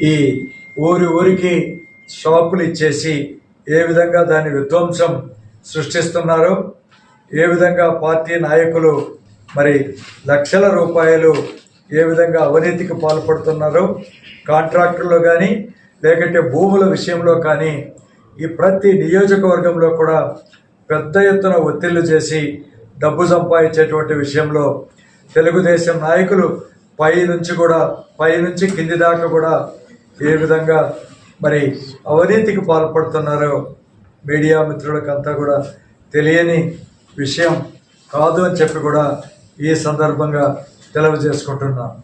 ఈ ఊరి ఊరికి షాపులు ఇచ్చేసి ఏ విధంగా దాని విధ్వంసం సృష్టిస్తున్నారో? ఏ విధంగా పార్టీ నాయకులు మరి లక్షల రూపాయలు ఏ విధంగా అవినీతికి పాల్పడుతున్నారో? కాంట్రాక్టుల్లో కానీ లేకంటే భూముల విషయంలో కానీ ఈ ప్రతి నియోజకవర్గంలో కూడా పెద్ద ఎత్తున ఒత్తిళ్ళు చేసి డబ్బు సంపాదించేటువంటి విషయంలో తెలుగుదేశం నాయకులు పై నుంచి కూడా పై నుంచి కింది దాకా కూడా ఏ విధంగా మరి అవినీతికి పాల్పడుతున్నారో మీడియా మిత్రులకంతా కూడా తెలియని విషయం కాదు అని చెప్పి కూడా ఈ సందర్భంగా తెలియజేసుకుంటున్నాం.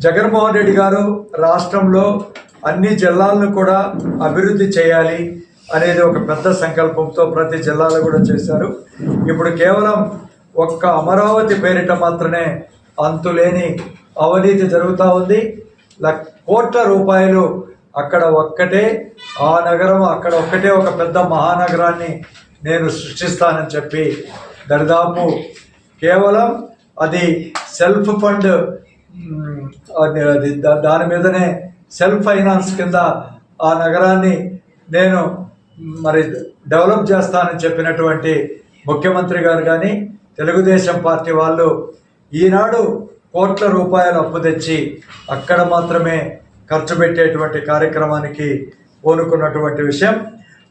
జగన్మోహన్ రెడ్డి గారు రాష్ట్రంలో అన్ని జిల్లాలను కూడా అభివృద్ధి చేయాలి అనేది ఒక పెద్ద సంకల్పంతో ప్రతి జిల్లాలో కూడా చేశారు. ఇప్పుడు కేవలం ఒక్క అమరావతి పేరిట మాత్రమే అంతులేని అవినీతి జరుగుతూ ఉంది. లక్- కోట్ల రూపాయలు అక్కడ ఒక్కటే ఆ నగరం అక్కడ ఒక్కటే ఒక పెద్ద మహానగరాన్ని నేను సృష్టిస్తానని చెప్పి దరిదాపు కేవలం అది సెల్ఫ్ ఫండ్ అది దాని మీదనే సెల్ఫ్ ఫైనాన్స్ కింద ఆ నగరాన్ని నేను మరి డెవలప్ చేస్తానని చెప్పినటువంటి ముఖ్యమంత్రి గారు కానీ తెలుగుదేశం పార్టీ వాళ్ళు ఈనాడు కోట్ల రూపాయలు అప్పు తెచ్చి అక్కడ మాత్రమే ఖర్చు పెట్టేటువంటి కార్యక్రమానికి పూనుకున్నటువంటి విషయం.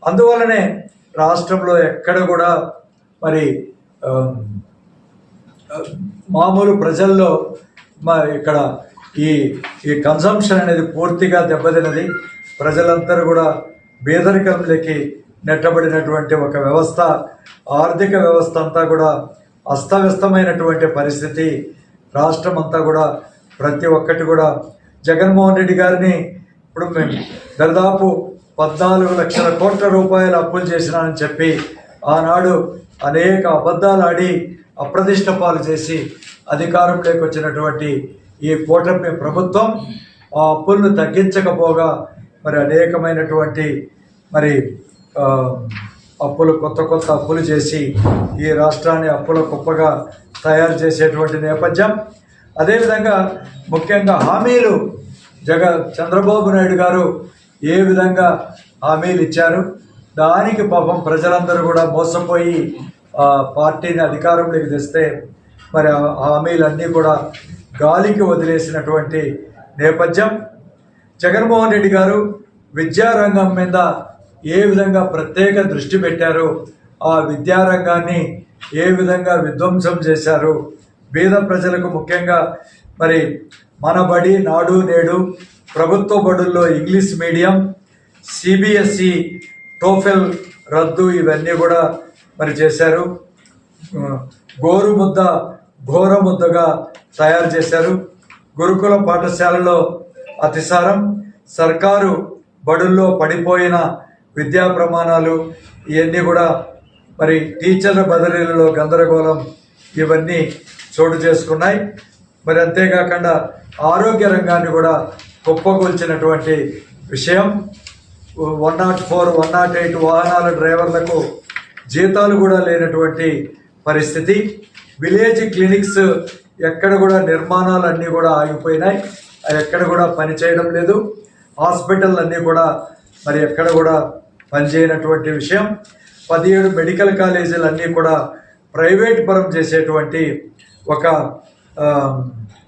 అందువలనే రాష్ట్రంలో ఎక్కడ కూడా మరి మామూలు ప్రజల్లో మా ఇక్కడ ఈ ఈ కన్సంప్షన్ అనేది పూర్తిగా దెబ్బతిన్నది. ప్రజలందరూ కూడా బేదరికంలోకి నెట్టబడినటువంటి ఒక వ్యవస్థ ఆర్థిక వ్యవస్థ అంతా కూడా అస్తవ్యస్తమైనటువంటి పరిస్థితి రాష్ట్రం అంతా కూడా ప్రతి ఒక్కటి కూడా జగన్మోహన్ రెడ్డి గారిని ఇప్పుడు మేము దాదాపు పద్నాలుగు లక్షల కోట్ల రూపాయలు అప్పులు చేసినానని చెప్పి ఆనాడు అనేక అబద్ధాలు ఆడి అప్రతిష్ట పాలు చేసి అధికారంలోకి వచ్చినటువంటి ఈ కూటమి ప్రభుత్వం ఆ అప్పులను తగ్గించకపోగా మరి అనేకమైనటువంటి మరి అప్పులు కొత్త కొత్త అప్పులు చేసి ఈ రాష్ట్రాన్ని అప్పుల కుప్పగా తయారు చేసేటువంటి నేపథ్యం. అదేవిధంగా ముఖ్యంగా హామీలు. జగ చంద్రబాబు నాయుడు గారు ఏ విధంగా హామీలు ఇచ్చారు? దానికి పాపం ప్రజలందరూ కూడా మోసపోయి ఆ పార్టీని అధికారంలోకి తెస్తే మరి హామీలన్నీ కూడా గాలికి వదిలేసినటువంటి నేపథ్యం. జగన్మోహన్ రెడ్డి గారు విద్యారంగం మీద ఏ విధంగా ప్రత్యేక దృష్టి పెట్టారు ఆ విద్యారంగాన్ని ఏ విధంగా విధ్వంసం చేశారు? బీద ప్రజలకు ముఖ్యంగా మరి మన బడి నాడు నేడు ప్రభుత్వ బడుల్లో ఇంగ్లీష్ మీడియం సిబిఎస్ఈ టోఫెల్ రద్దు ఇవన్నీ కూడా మరి చేశారు. గోరు ముద్ద ఘోర ముద్దగా తయారు చేశారు. గురుకుల పాఠశాలలో అతిసారం. సర్కారు బడుల్లో పడిపోయిన విద్యా ప్రమాణాలు ఇవన్నీ కూడా మరి టీచర్ల బదిలీలలో గందరగోళం ఇవన్నీ చోటు చేసుకున్నాయి. మరి అంతేకాకుండా ఆరోగ్య రంగాన్ని కూడా కుప్పకూల్చినటువంటి విషయం. One nought four one nought eight వాహనాల డ్రైవర్లకు జీతాలు కూడా లేనటువంటి పరిస్థితి. విలేజ్ క్లినిక్స్ ఎక్కడ కూడా నిర్మాణాలు అన్నీ కూడా ఆగిపోయినాయి. అవి ఎక్కడ కూడా పనిచేయడం లేదు. హాస్పిటల్ అన్నీ కూడా మరి ఎక్కడ కూడా పనిచేయనటువంటి విషయం. పదిహేడు మెడికల్ కాలేజీలు అన్నీ కూడా ప్రైవేట్ పరం చేసేటువంటి ఒక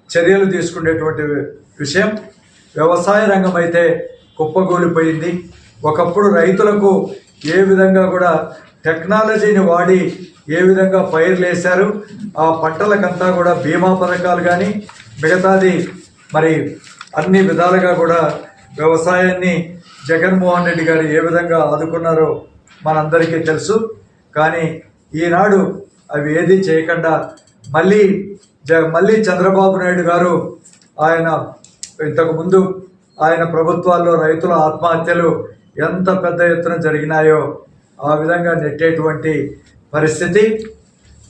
చర్యలు తీసుకునేటువంటి విషయం. వ్యవసాయ రంగం అయితే కుప్పగూలిపోయింది ఒకప్పుడు రైతులకు ఏ విధంగా కూడా టెక్నాలజీని వాడి ఏ విధంగా పైర్లు వేశారు ఆ పంటలకంతా కూడా బీమా పథకాలు కానీ మిగతాది మరి అన్ని విధాలుగా కూడా వ్యవసాయాన్ని జగన్మోహన్ రెడ్డి గారు ఏ విధంగా ఆదుకున్నారో మనందరికీ తెలుసు. కానీ ఈనాడు అవి ఏది చేయకుండా మళ్ళీ జ మళ్ళీ చంద్రబాబు నాయుడు గారు ఆయన ఇంతకుముందు ఆయన ప్రభుత్వాల్లో రైతుల ఆత్మహత్యలు ఎంత పెద్ద ఎత్తున జరిగినాయో ఆ విధంగా నెట్టేటువంటి పరిస్థితి.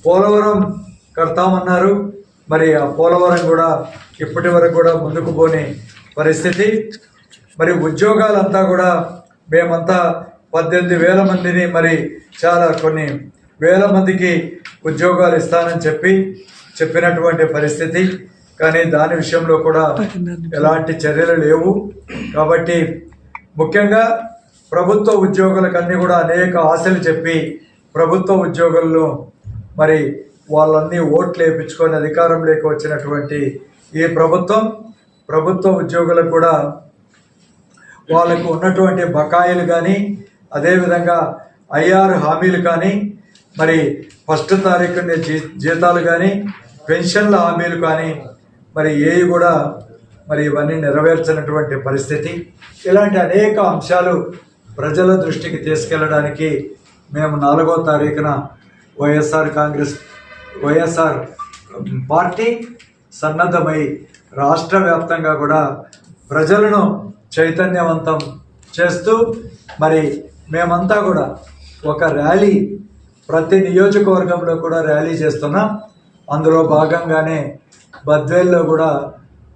పోలవరం కడతామన్నారు. మరి ఆ పోలవరం కూడా ఇప్పటి వరకు కూడా ముందుకు పోని పరిస్థితి. మరి ఉద్యోగాలంతా కూడా మేమంతా పద్దెనిమిది వేల మందిని మరి చాలా కొన్ని వేల మందికి ఉద్యోగాలు ఇస్తానని చెప్పి చెప్పినటువంటి పరిస్థితి. కానీ దాని విషయంలో కూడా ఎలాంటి చర్యలు లేవు. కాబట్టి ముఖ్యంగా ప్రభుత్వ ఉద్యోగులకన్నీ కూడా అనేక ఆశలు చెప్పి ప్రభుత్వ ఉద్యోగుల్లో మరి వాళ్ళన్నీ ఓట్లు వేయించుకొని అధికారంలోకి వచ్చినటువంటి ఈ ప్రభుత్వం ప్రభుత్వ ఉద్యోగులకు కూడా వాళ్ళకు ఉన్నటువంటి బకాయిలు కానీ అదేవిధంగా ఐఆర్ హామీలు కానీ మరి ఫస్ట్ తారీఖునే జీ జీతాలు కానీ పెన్షన్ల హామీలు కానీ మరి ఏవి కూడా మరి ఇవన్నీ నెరవేర్చినటువంటి పరిస్థితి. ఇలాంటి అనేక అంశాలు ప్రజల దృష్టికి తీసుకెళ్ళడానికి మేము నాలుగో తారీఖున వైఎస్ఆర్ కాంగ్రెస్ వైఎస్ఆర్ పార్టీ సన్నద్ధమై రాష్ట్ర వ్యాప్తంగా కూడా ప్రజలను చైతన్యవంతం చేస్తూ మరి మేమంతా కూడా ఒక ర్యాలీ ప్రతి నియోజకవర్గంలో కూడా ర్యాలీ చేస్తున్నాం. అందులో భాగంగానే బద్వేల్లో కూడా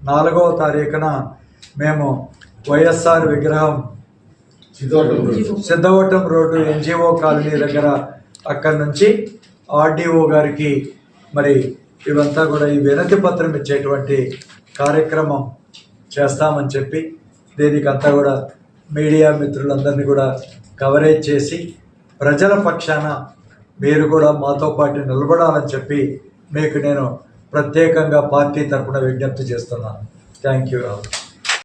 నాలుగవ తారీఖున మేము వైఎస్ఆర్ విగ్రహం సిద్ధవటం రోడ్డు. ఎన్జిఓ కాలనీ దగ్గర అక్కడి నుంచి ఆర్డీఓ గారికి మరి ఇవంతా కూడా ఈ వినతి పత్రం ఇచ్చేటువంటి కార్యక్రమం చేస్తామని చెప్పి దీనికి అంతా కూడా మీడియా మిత్రులందరినీ కూడా కవరేజ్ చేసి ప్రజల పక్షాన మీరు కూడా మాతో పాటు నిలబడాలని చెప్పి మీకు నేను ప్రత్యేకంగా పార్టీ తరపున విజ్ఞప్తి చేస్తున్నాను. Thank you